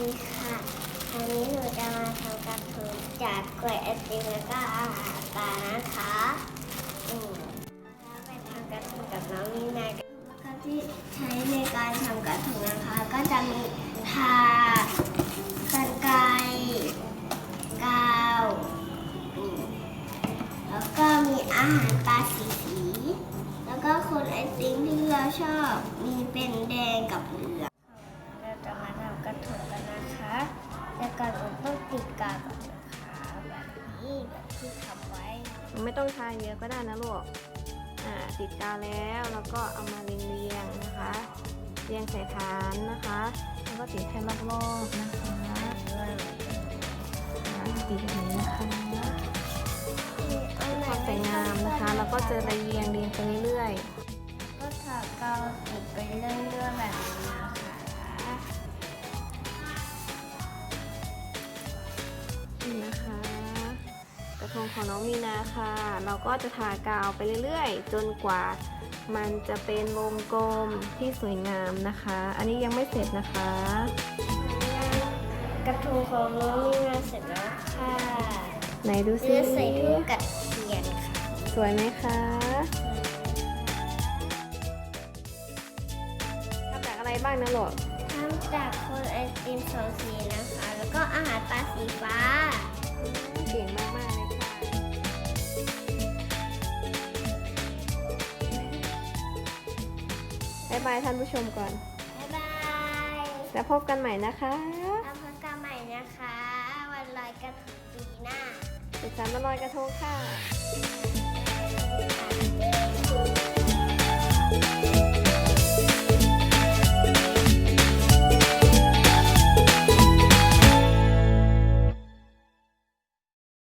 ดีค่ะวันนี้หนูจะมาทำกระทงจากกล้วยไอติมแล้วก็อาหารปลานะคะอืมแล้วไปทำกระทงกับน้องมีนากันแล้วก็ที่ใช้ในการทำกระทงนะคะ ก็จะมีถาดกันไกรกาวแล้วก็มีอาหารปลาสีสี แล้วก็คนไอติมที่เราชอบมีเป็นแดงกับเหลือง ไม่ต้องทาเยอะก็ได้นะลูกอ่าติดกาวแล้วแล้วก็เอามาเรียงๆนะคะเรียงใส่ฐานนะคะ แล้วก็ติดให้รอบๆนะคะติดแบบนี้นะคะพอสวยงามนะคะ แล้วก็จะเรียงเรียงไปเรื่อยก็ถากาวติดไปเรื่อยๆแบบ กระทงของน้องมีนาค่ะ เราก็จะทากาวไปเรื่อยๆ จนกว่ามันจะเป็นวงกลมที่สวยงามนะคะ อันนี้ยังไม่เสร็จนะคะ กระทงของน้องมีงานเสร็จแล้วค่ะไหนดูสิเลือใส่ทุ่งกระเทียนค่ะ สวยไหมคะทำจากอะไรบ้างนะหลกทำจากโคนไอติมสองสีนะคะ แล้วก็อาหารปลาสีฟ้า บายบายท่านผู้ชมก่อน บ๊ายบายแล้วพบกันใหม่นะคะแล้วพบกันใหม่นะคะ วันลอยกระทงปีหน้าสุขสันต์วันลอยกระทงค่ะ Thank you.